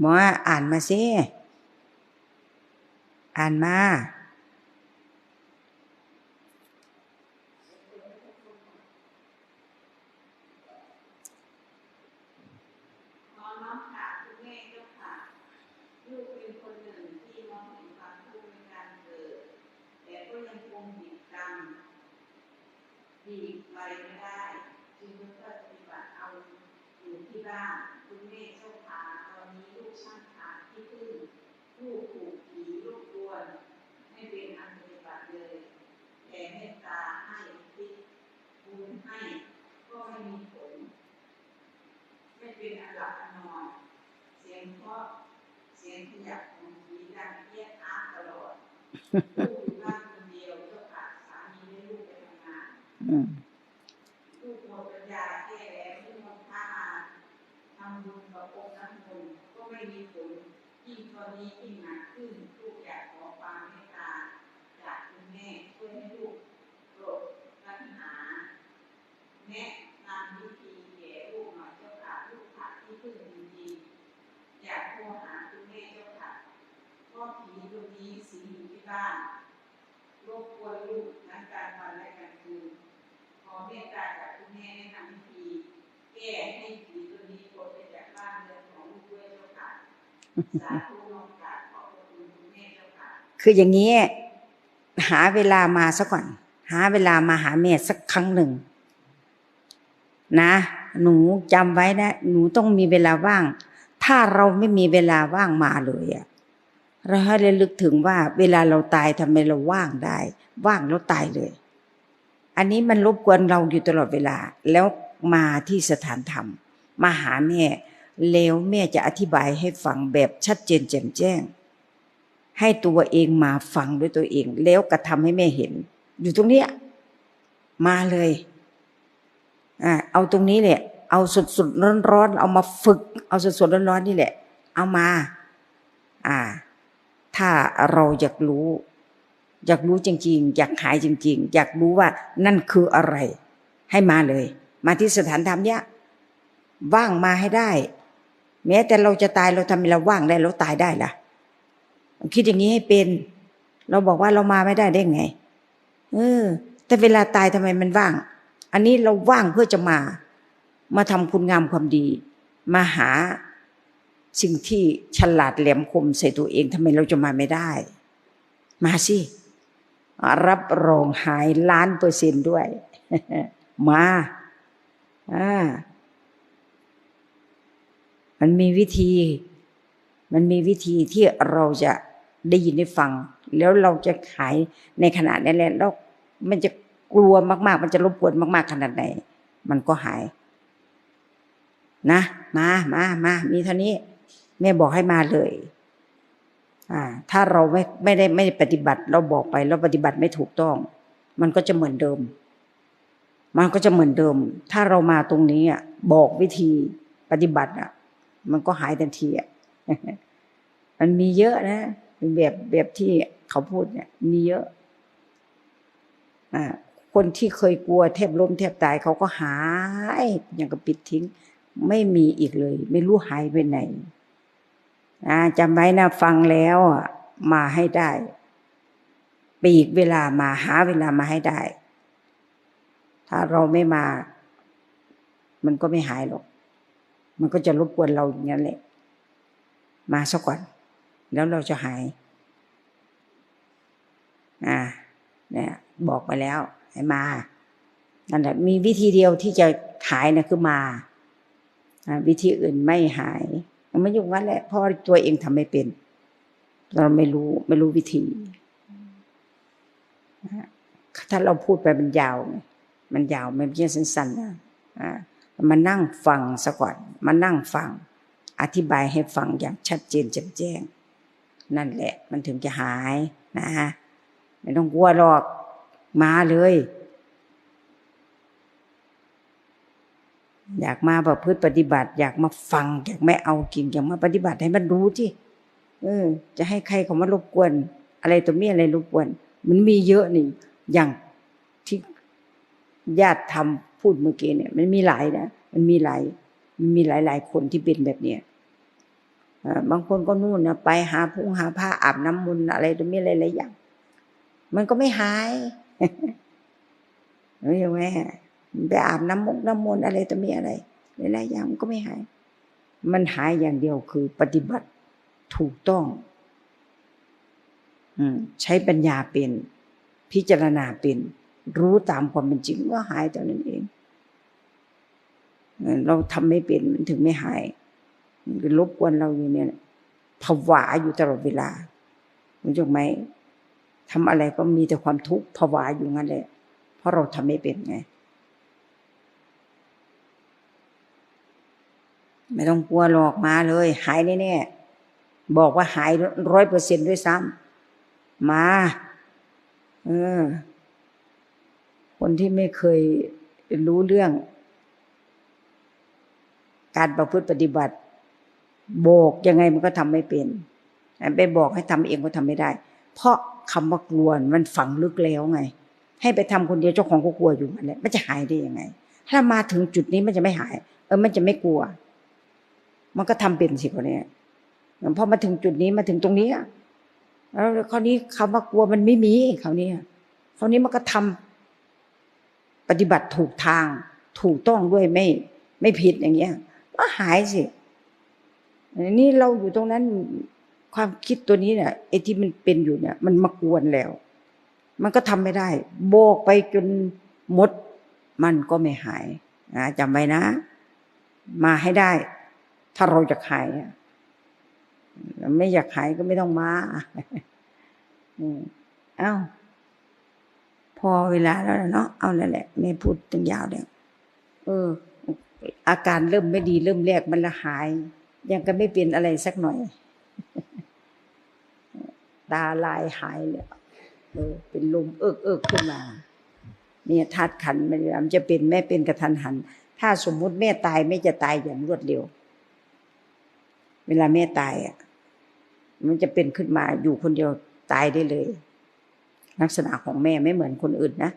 หมออ่านมาสิอ่านมาขอน้อมกราบคุณแม่เจ้านคนหนึ่งที่มามทุกข์ในการเกิดแต่ก็ยังคงบิดกรรมบีบไปไม่ได้จึงเลือกปฏิบัติเอาอยู่ที่บ้านคุณแม่เจ้าค่ะตอนนี้ลูกช่างขาดที่พึ่งลูกถูกผีลูกกวนไม่เป็นอันปฏิบัติเลย แต่เมตตาให้ทิศบุญให้ ก็ไม่มีผล ไม่เป็นอันหลับอันนอน เพราะเสียงขยับของผีดังเยียดอาตลอดลูกอยู่บ้านคนเดียวเจ้าค่ะสามีและลูกไปทำงานลูกหมดปัญญาแก้แล้วที่มองท่ามาทำบุญกับองค์น้ำมนต์ก็ไม่มีผลยิ่งตอนนี้ยิ่งหนักขึ้นลูกอยากขอความเมตตาจากคุณแม่ช่วยให้ลูกโปรดปัญหา แนะนำวิธีแก่ลูกหน่อยเจ้าค่ะลูกขาดที่พึ่งจริงๆอยากโทรหาคุณแม่เจ้าค่ะเพราะผีตัวนี้สิงอยู่ที่ บ้านรบกวนลูกทั้งกลารวันและกลางคืนขอเมตตาจากคุณแม่แนะนำวิธีแก้ให้ผีตัวนี้พ้นไปจากบ้านเรือนของลูกด้วยเจ้าค่ะสาธุน้อมกาขอบคุณคุณแม่เจ้าค่ะคืออย่างนี้หาเวลามาสักก่อน หาเวลามาหาแม่สักครั้งหนึ่ง นะ หนูจำไว้นะ หนูต้องมีเวลาว่าง ถ้าเราไม่มีเวลาว่างมาเลยอะ เราให้ระลึกถึงว่าเวลาเราตายทำไมเราว่างได้ ว่างแล้วตายเลย อันนี้มันรบกวนเราอยู่ตลอดเวลา แล้วมาที่สถานธรรม มาหาแม่ แล้วแม่จะอธิบายให้ฟังแบบชัดเจนแจ่มแจ้ง ให้ตัวเองมาฟังด้วยตัวเอง แล้วกระทำให้แม่เห็น อยู่ตรงเนี้ยมาเลยอ่าเอาตรงนี้แหละ เอาสดสดร้อนร้อนๆเอามาฝึก เอาสดสดร้อนร้อนๆนี่แหละ เอามา อ่า ถ้าเราอยากรู้ อยากรู้จริง ๆ อยากหายจริง ๆ อยากรู้ว่านั่นคืออะไร ให้มาเลย มาที่สถานธรรมเนี้ยว่างมาให้ได้ แม้แต่เราจะตายเราทำให้เราว่างได้เราตายได้ล่ะ คิดอย่างนี้ให้เป็น เราบอกว่าเรามาไม่ได้ได้ไง เออ แต่เวลาตายทำไมมันว่าง อันนี้เราว่างเพื่อจะมา มาทำคุณงามความดี มาหา สิ่งที่ฉลาดแหลมคมใส่ตัวเองทำไมเราจะมาไม่ได้ มาสิ รับรองหายล้านเปอร์เซนต์ด้วย มาอ่ามันมีวิธี มันมีวิธีที่เราจะได้ยินได้ฟัง แล้วเราจะขายในขณะนั้นแหละแล้วมันจะกลัวมาก ๆ มันจะรบกวนมาก ๆ ขนาดไหน มันก็หาย นะ มามามามีเท่านี้ แม่บอกให้มาเลย อ่า ถ้าเราไม่ไม่ได้ไม่ได้ปฏิบัติ เราบอกไปแล้วปฏิบัติไม่ถูกต้อง มันก็จะเหมือนเดิม มันก็จะเหมือนเดิม ถ้าเรามาตรงนี้อะบอกวิธีปฏิบัติอะ มันก็หายทันทีอะมันมีเยอะนะแบบแบบที่เขาพูดเนี่ย มีเยอะ อ่าคนที่เคยกลัวแทบล้มแทบตายเขาก็หายอย่างกับปิดทิ้ง ไม่มีอีกเลย ไม่รู้หายไปไหน อ่าจำไว้นะฟังแล้วมาให้ได้ปีกเวลามาหาเวลามาให้ได้ ถ้าเราไม่มา มันก็ไม่หายหรอก มันก็จะรบกวนเราอย่างนั้นแหละ มาสักก่อน แล้วเราจะหายอ่าเนี่ยบอกไปแล้ว ให้มานั่นแหละมีวิธีเดียวที่จะหายนะคือมา วิธีอื่นไม่หาย ไม่ยุ่งกันแหละเพราะตัวเองทำไม่เป็น เราไม่รู้ไม่รู้วิธีถ้าเราพูดไปมันยาวไงมันยาวไม่ใช่สั้นๆนะมานั่งฟังซะก่อนมานั่งฟัง อธิบายให้ฟังอย่างชัดเจนแจ่มแจ้ง นั่นแหละ มันถึงจะหายนะฮะไม่ต้องกลัวหรอกมาเลย อยากมาประพฤติปฏิบัติ อยากมาฟัง อยากไม่เอากินอยากมาปฏิบัติให้มันรู้ที่เออ จะให้ใครเขามารบกวน อะไรตัวเมียอะไรรบกวน มันมีเยอะนี่ อย่างที่ญาติทำพูดเมื่อกี้เนี่ยมันมีหลายนะมันมีหลายมันมีหลายหลายคนที่เป็นแบบเนี้ยบางคนก็นู่นนะไปหาพุงหาผ้าอาบน้ำมนต์อะไรตัวเมียอะไรหลายอย่าง มันก็ไม่หายรู้ยังไหม ไปอาบน้ำมกน้ำมนต์อะไรตัวมีอะไรหลายๆอย่างมันก็ไม่หาย มันหายอย่างเดียวคือปฏิบัติถูกต้องใช้ปัญญาเป็น พิจารณาเป็น รู้ตามความเป็นจริงก็หายเท่นั้นเอง เราทำไม่เป็นมันถึงไม่หายมันก็รบกวนเราอยู่เนี่ยผวาอยู่ตลอดเวลารู้จักไหมทำอะไรก็มีแต่ความทุกข์ผวาอยู่งั้นแหละเพราะเราทำไม่เป็นไง ไม่ต้องกลัวหรอกมาเลย หายแน่ๆบอกว่าหายร้อยเปอร์เซ็นด้วยซ้ำมาเออคนที่ไม่เคยรู้เรื่อง การประพฤติปฏิบัติ บอกยังไงมันก็ทำไม่เป็นไปบอกให้ทำเองก็ทำไม่ได้ เพราะคำว่ากลัวมันฝังลึกแล้วไง ให้ไปทำคนเดียวเจ้าของก็กลัวอยู่นั่นแหละมันจะหายได้ยังไง ถ้ามาถึงจุดนี้มันจะไม่หาย เออ มันจะไม่กลัว มันก็ทำเป็นสิคนนี้พอมาถึงจุดนี้มาถึงตรงนี้แล้วคราวนี้คำว่ากลัวมันไม่มีคราวนี้คราวนี้มันก็ทำปฏิบัติถูกทาง ถูกต้องด้วยไม่ ไม่ผิดอย่างเงี้ยก็หายสินนี้เราอยู่ตรงนั้นความคิดตัวนี้เนี่ยไอ้ที่มันเป็นอยู่เนี่ย มันมากวนแล้ว มันก็ทำไม่ได้ โบกไปจนหมด มันก็ไม่หายนะจำไว้นะ มาให้ได้ ถ้าเราอยากหายไม่อยากหายก็ไม่ต้องมาเอ้า พอเวลาแล้วเนาะเอาแล้วแหละไม่พูดตั้งยาวแล้วเออ อาการเริ่มไม่ดีเริ่มแรกมันละหาย ยังก็ไม่เป็นอะไรสักหน่อย ตาลายหายเลยเออ เป็นลมเอิกเอิกขึ้นมา เนี่ยธาตุขันมันจะเป็นแม่เป็นกระทันหัน ถ้าสมมุติแม่ตายแม่จะตายอย่างรวดเร็ว เวลาแม่ตายอะ มันจะเป็นขึ้นมาอยู่คนเดียวตายได้เลย ลักษณะของแม่ไม่เหมือนคนอื่นนะ